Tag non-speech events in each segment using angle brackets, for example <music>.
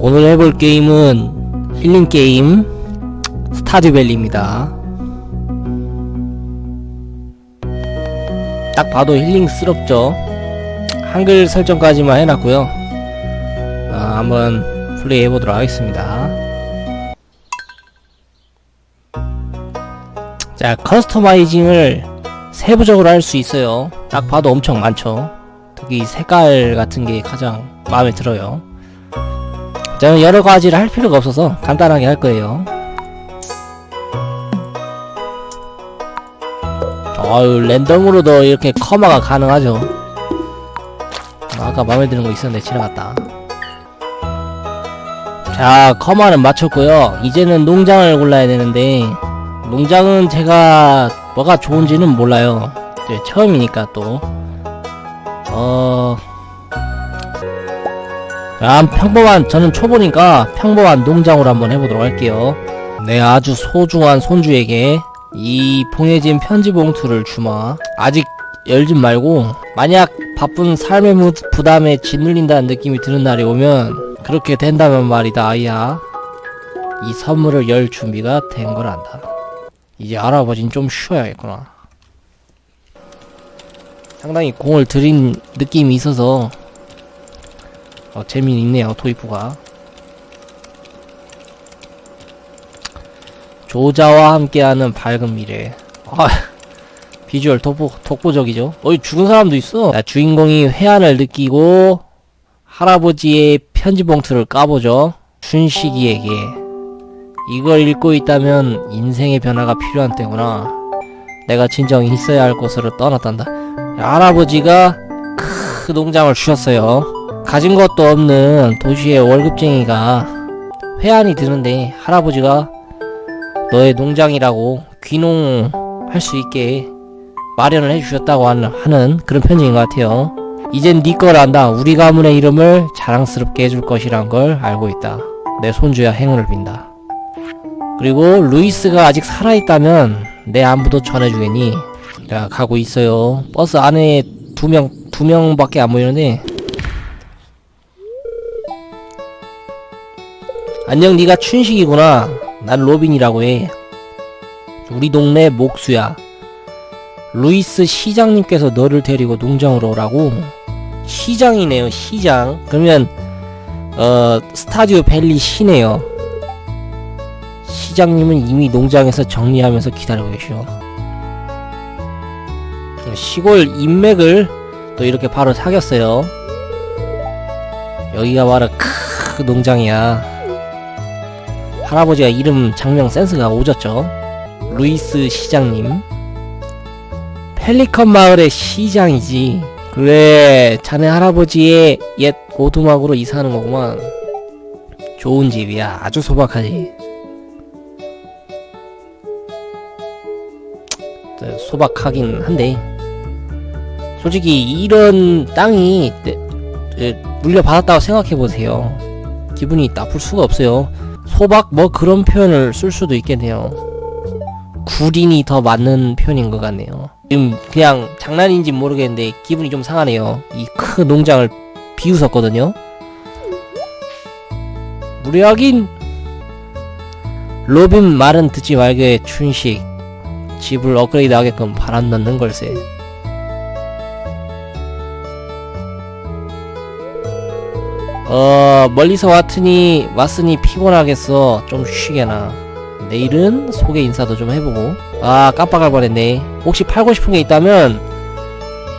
오늘 해볼 게임은 힐링 게임 스타듀밸리입니다. 딱 봐도 힐링스럽죠. 한글 설정까지만 해놨고요. 아, 한번 플레이 해보도록 하겠습니다. 자, 커스터마이징을 세부적으로 할 수 있어요. 딱 봐도 엄청 많죠. 특히 색깔 같은 게 가장 마음에 들어요. 저는 여러 가지를 할 필요가 없어서 간단하게 할 거예요. 아유, 랜덤으로도 이렇게 커마가 가능하죠. 아까 마음에 드는 거 있었는데 지나갔다. 자, 커마는 맞췄고요. 이제는 농장을 골라야 되는데, 농장은 제가 뭐가 좋은지는 몰라요. 처음이니까 또. 어, 아, 평범한, 저는 초보니까 평범한 농장으로 한번 해보도록 할게요. 내 아주 소중한 손주에게 이 봉해진 편지 봉투를 주마. 아직 열진 말고, 만약 바쁜 삶의 무- 부담에 짓눌린다는 느낌이 드는 날이 오면, 그렇게 된다면 말이다, 아이야. 이 선물을 열 준비가 된 거란다. 이제 할아버진 좀 쉬어야겠구나. 상당히 공을 들인 느낌이 있어서 어, 재미는 있네요 토이프가. 조자와 함께하는 밝은 미래. 아, <laughs> 비주얼 독보, 독보적이죠? 어이 죽은 사람도 있어. 자, 주인공이 회한을 느끼고 할아버지의 편지 봉투를 까보죠. 춘식이에게. 이걸 읽고 있다면 인생의 변화가 필요한 때구나. 내가 진정 있어야 할 곳으로 떠났단다. 할아버지가 크 농장을 주셨어요 가진 것도 없는 도시의 월급쟁이가 회한이 드는데 할아버지가 너의 농장이라고 귀농할 수 있게 마련을 해주셨다고 하는, 그런 편지인 것 같아요. 이젠 네 거란다. 우리 가문의 이름을 자랑스럽게 해줄 것이란 걸 알고 있다. 내 손주야 행운을 빈다. 그리고 루이스가 아직 살아있다면 내 안부도 전해주겠니? 자 가고 있어요. 버스 안에 두 명, 두 명밖에 안 보이는데 안녕 네가 춘식이구나. 난 로빈이라고 해. 우리 동네 목수야. 루이스 시장님께서 너를 데리고 농장으로 오라고. 시장이네요 시장. 그러면 어 스타디오 밸리 시네요. 시장님은 이미 농장에서 정리하면서 기다리고 계셔. 시골 인맥을 또 이렇게 바로 사귀었어요. 여기가 바로 크 농장이야 할아버지가 이름 장명 센스가 오졌죠. 루이스 시장님. 펠리컨 마을의 시장이지. 그래, 자네 할아버지의 옛 오두막으로 이사하는 거구만. 좋은 집이야. 아주 소박하지. 네, 소박하긴 한데. 솔직히 이런 땅이 네, 네, 물려받았다고 생각해보세요. 기분이 나쁠 수가 없어요. 소박 뭐 그런 표현을 쓸 수도 있겠네요. 구린이 더 맞는 표현인 것 같네요. 지금 그냥 장난인지 모르겠는데 기분이 좀 상하네요. 이 큰 농장을 비웃었거든요. 무례하긴 로빈 말은 듣지 말게 춘식 집을 업그레이드 하게끔 바람 넣는 걸세. 어 멀리서 왔으니 왔으니 피곤하겠어. 좀 쉬게나. 내일은 소개 인사도 좀 해보고. 아 깜빡할 뻔했네. 혹시 팔고 싶은 게 있다면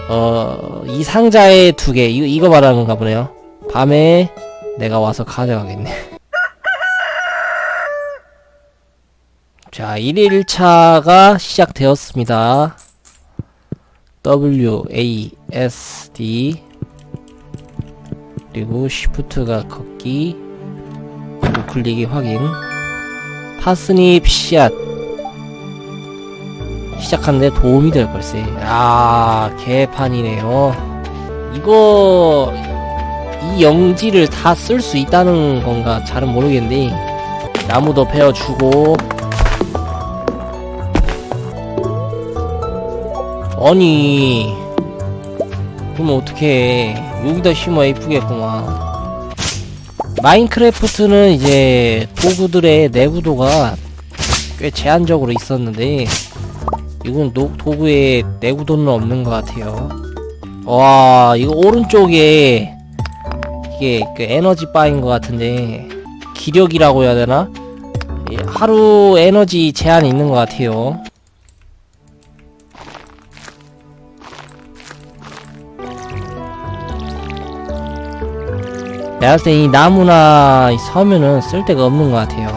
어 이 상자에 두 개. 이거, 이거 말하는 건가 보네요. 밤에 내가 와서 가져가겠네. <laughs> 자 1일차가 시작되었습니다. W A S D 그리고 쉬프트가 걷기 우클릭이 확인. 파스닙 씨앗. 시작하는데 도움이 될 걸세. 아 개판이네요. 이거 이 영지를 다 쓸 수 있다는 건가? 잘은 모르겠는데. 나무도 베어주고. 아니 그러면 어떡해 여기다 심어 이쁘겠구만 마인크래프트는 이제 도구들의 내구도가 꽤 제한적으로 있었는데 이건 노, 도구에 내구도는 없는 것 같아요. 와 이거 오른쪽에 이게 그 에너지 바인 것 같은데 기력이라고 해야 되나? 예, 하루 에너지 제한이 있는 것 같아요. 내가 봤을 때 이 나무나 이 서면은 쓸데가 없는 것 같아요.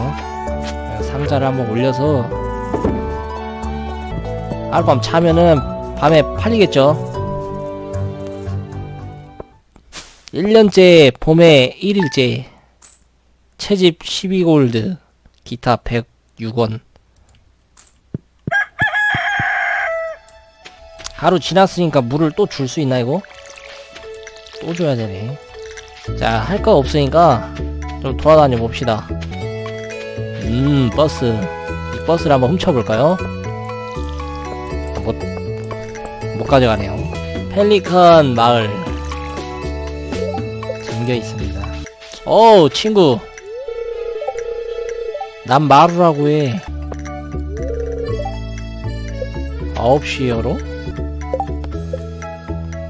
상자를 한번 올려서 하룻밤 자면은 밤에 팔리겠죠. 1년째 봄에 1일째 채집 12골드 기타 106원 하루 지났으니까 물을 또 줄 수 있나 이거? 또 줘야 되네 자 할 거 없으니까 좀 돌아다녀 봅시다. 음 버스. 이 버스를 한번 훔쳐볼까요? 못, 못 가져가네요. 펠리컨 마을. 잠겨 있습니다. 오 친구. 난 마루라고 해. 9시 여로?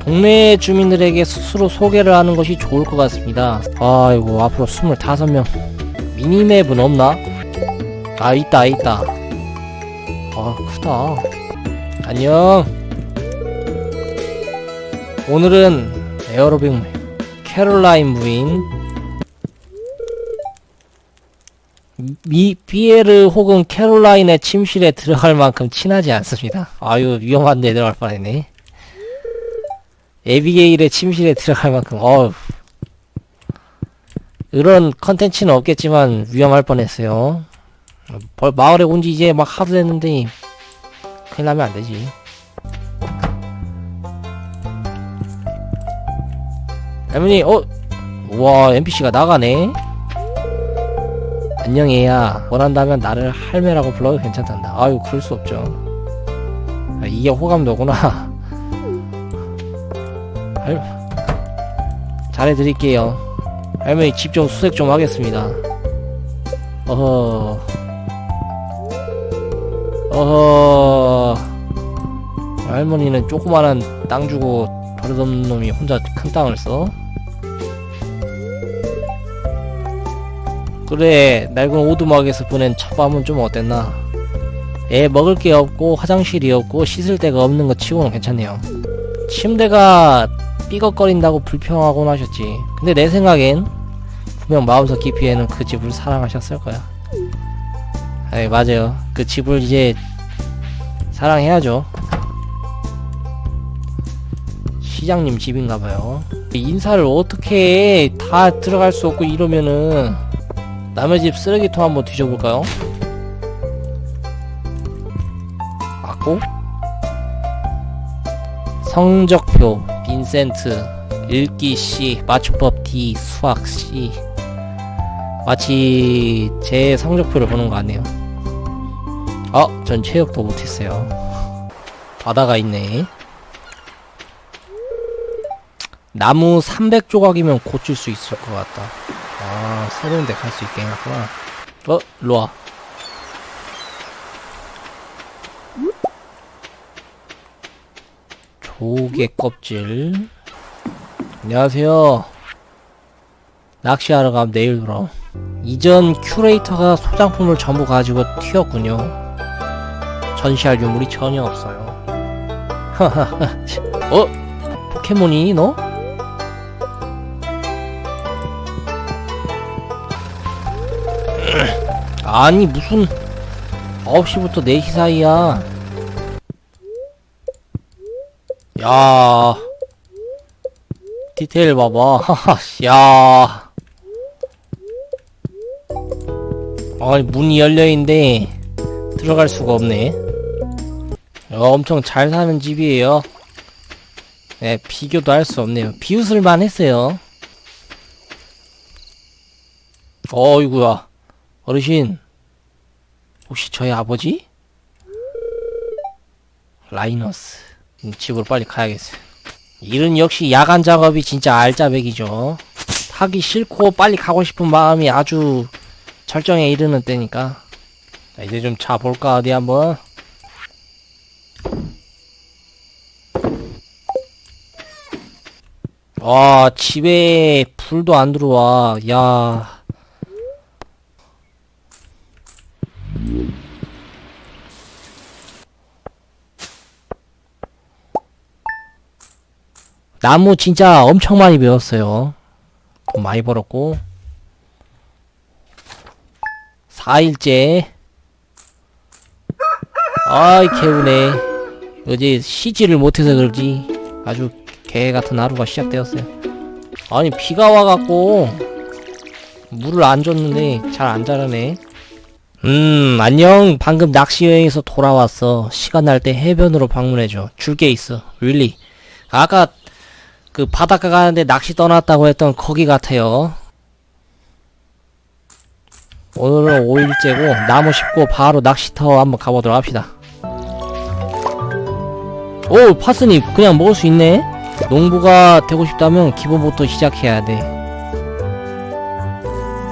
동네 주민들에게 스스로 소개를 하는 것이 좋을 것 같습니다. 아이고, 앞으로 25명. 미니맵은 없나? 아, 있다, 있다. 아, 크다. 안녕. 오늘은 에어로빅 캐롤라인 부인 미, 비에르 혹은 캐롤라인의 침실에 들어갈 만큼 친하지 않습니다. 아유, 위험한 데 들어갈 뻔했네. 에비게일의 침실에 들어갈 만큼 어우. 이런 컨텐츠는 없겠지만 위험할 뻔했어요. 벌 마을에 온 지 이제 막 하루 됐는데 큰일 나면 안 되지. 할머니 어? 우와 NPC가 나가네. 안녕 얘야. 원한다면 나를 할매라고 불러도 괜찮단다. 아유 그럴 수 없죠. 아, 이게 호감도구나 할... 잘해드릴게요. 할머니 집 좀 수색 좀 하겠습니다. 어허... 어허... 할머니는 조그만한 땅 주고 버릇없는 놈이 혼자 큰 땅을 써? 그래 낡은 오두막에서 보낸 첫 밤은 좀 어땠나? 애 먹을 게 없고 화장실이 없고 씻을 데가 없는 것 치고는 괜찮네요. 침대가 삐걱거린다고 불평하곤 하셨지. 근데 내 생각엔 분명 마음속 깊이에는 그 집을 사랑하셨을 거야. 네, 맞아요. 그 집을 이제 사랑해야죠. 시장님 집인가봐요. 인사를 어떻게 해? 다 들어갈 수 없고 이러면은 남의 집 쓰레기통 한번 뒤져볼까요? 맞고? 성적표 빈센트 읽기 C 맞춤법 D 수학 C 마치 제 성적표를 보는 것 같네요. 어? 전 체육도 못했어요. 바다가 있네. 나무 300조각이면 고칠 수 있을 것 같다. 아 새로운 데 갈 수 있게 해놨구나. 어? 일로와 조개 껍질. 안녕하세요. 낚시하러 가면 내일 돌아 이전 큐레이터가 소장품을 전부 가지고 튀었군요. 전시할 유물이 전혀 없어요. <laughs> 어? 포켓몬이 너? <clears throat> 아니 무슨 9시부터 4시 사이야 야. 디테일 봐봐. <laughs> 야. 아니 문이 열려있는데 들어갈 수가 없네. 야, 엄청 잘 사는 집이에요. 네 비교도 할 수 없네요. 비웃을만 했어요. 어이구야. 어르신. 혹시 저희 아버지? 라이너스. 음, 집으로 빨리 가야겠어요 일은 역시 야간 작업이 진짜 알짜배기죠 하기 싫고 빨리 가고 싶은 마음이 아주 절정에 이르는 때니까. 자, 이제 좀 자볼까, 어디 한번. 와, 집에 불도 안 들어와. 야. 나무 진짜 엄청 많이 배웠어요. 돈 많이 벌었고. 4일째. 아이, 개우네. 어제 쉬지를 못해서 그러지. 아주 개 같은 하루가 시작되었어요. 아니, 비가 와갖고, 물을 안 줬는데, 잘 안 자라네. 음, 안녕. 방금 낚시 여행에서 돌아왔어. 시간 날 때 해변으로 방문해줘. 줄 게 있어. 윌리. 아까, 그 바닷가 가는데 낚시 떠났다고 했던 거기 같아요. 오늘은 5일째고 나무 심고 바로 낚시터 한번 가보도록 합시다. 오 파스니 그냥 먹을 수 있네. 농부가 되고 싶다면 기본부터 시작해야 돼.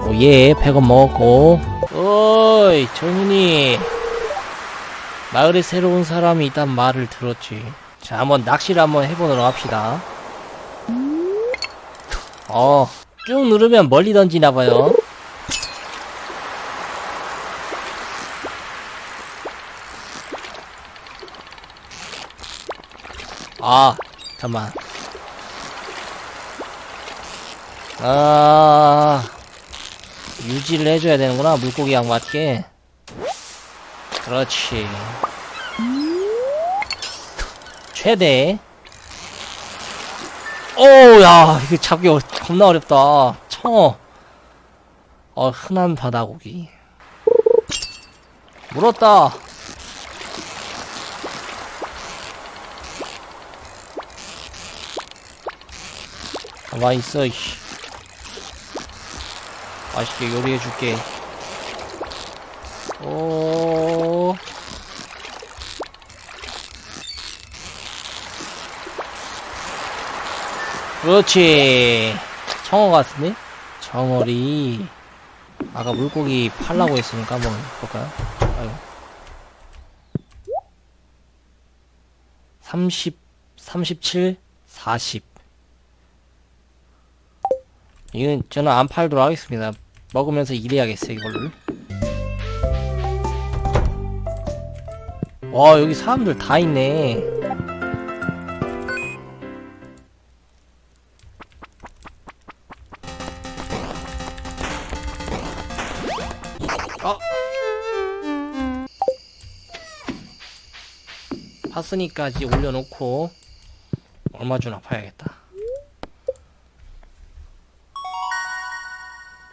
오예 100원 먹었고. 어이 정훈이 마을에 새로 운 사람이 있단 말을 들었지. 자 한번 낚시를 한번 해보도록 합시다. 어, 쭉 누르면 멀리 던지나봐요. 아, 잠만. 아, 유지를 해줘야 되는구나, 물고기랑 맞게. 그렇지. 최대. 오, 야, 이거 잡기 어- 겁나 어렵다. 청어. 어, 흔한 바다고기. 물었다. 가만히 있어, 이씨. 맛있게 요리해줄게. 오. 그렇지. 청어 같은데? 정어리. 아까 물고기 팔라고 했으니까 한번 볼까요? 아유. 30, 37, 40. 이건 저는 안 팔도록 하겠습니다. 먹으면서 일해야겠어요, 이걸로. 와, 여기 사람들 다 있네. 어? 파스니까지 올려놓고 얼마 주나 봐야겠다.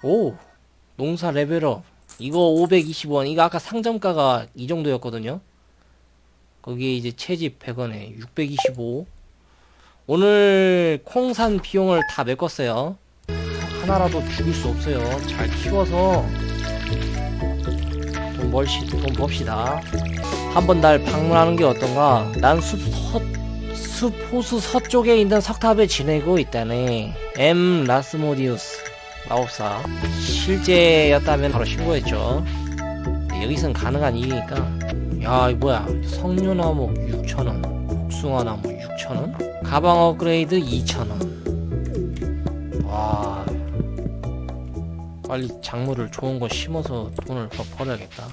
오 농사 레벨업 이거 520원 이거 아까 상점가가 이 정도였거든요. 거기에 이제 채집 100원에 625 오늘 콩산 비용을 다 메꿨어요. 하나라도 죽일 수 없어요. 잘 키워서 돈 벌시 돈 법시다. 한번 날 방문하는 게 어떤가? 난 숲, 호수 서쪽에 있는 석탑에 지내고 있다네. M 라스모디우스 마법사. 실제였다면 바로 신고했죠. 여기선 가능한 일이니까. 야, 이 뭐야? 석류나무 6,000원, 복숭아나무 6,000원, 가방 업그레이드 2,000원. 빨리 작물을 좋은 거 심어서 돈을 더 벌어야겠다.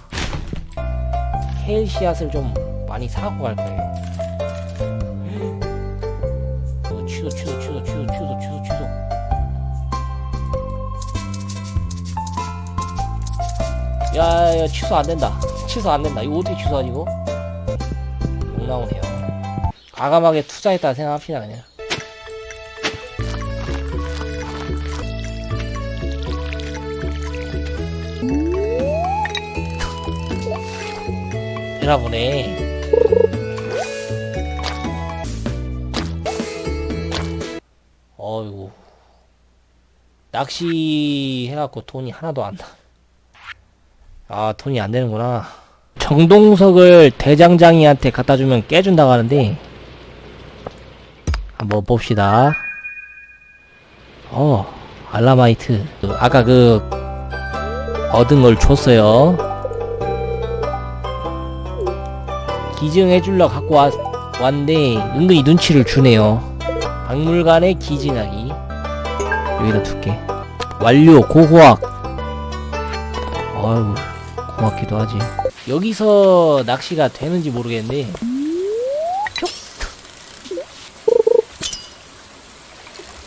케일 씨앗을 좀 많이 사고 갈 거예요. 어, 취소, 취소, 취소, 취소, 취소, 취소, 취소. 야, 야, 취소 안 된다. 취소 안 된다. 이거 어떻게 취소하지, 이거? 욕 나오네요. 과감하게 투자했다 생각합시다, 그냥. 되나 보네. 어이구. 낚시 해갖고 돈이 하나도 안 나. 아, 돈이 안 되는구나. 정동석을 대장장이한테 갖다 주면 깨준다고 하는데, 한번 봅시다. 어, 알라마이트 그 아까 그 얻은 걸 줬어요 기증해줄러 갖고 왔, 왔는데 은근히 눈치를 주네요. 박물관에 기증하기. 여기다 둘게. 완료 고고학. 아유 고맙기도 하지. 여기서 낚시가 되는지 모르겠는데. 쪽.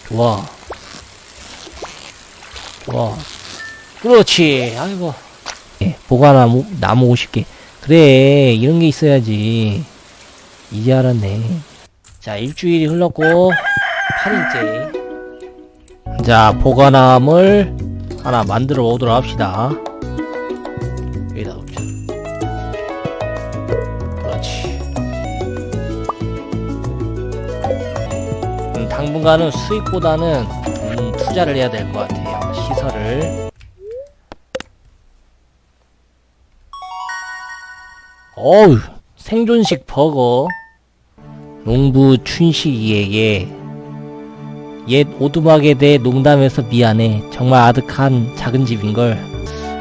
좋아 좋아 그렇지. 아이고. 예, 보관나무 나무 50개 그래 이런 게 있어야지. 이제 알았네. 자 일주일이 흘렀고 8일째. 자 보관함을 하나 만들어 오도록 합시다. 여기다 그렇지. 음, 당분간은 수익보다는 음, 투자를 해야 될 것 같아요. 시설을 어우 생존식 버거. 농부 춘식이에게. 옛 오두막에 대해 농담해서 미안해. 정말 아득한 작은 집인걸.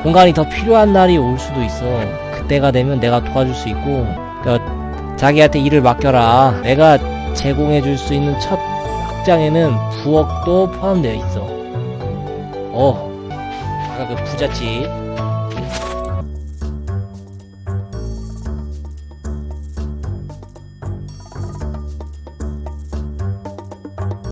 공간이 더 필요한 날이 올 수도 있어. 그때가 되면 내가 도와줄 수 있고. 그 자기한테 일을 맡겨라. 내가 제공해줄 수 있는 첫 확장에는 부엌도 포함되어 있어. 어 아까 그 부잣집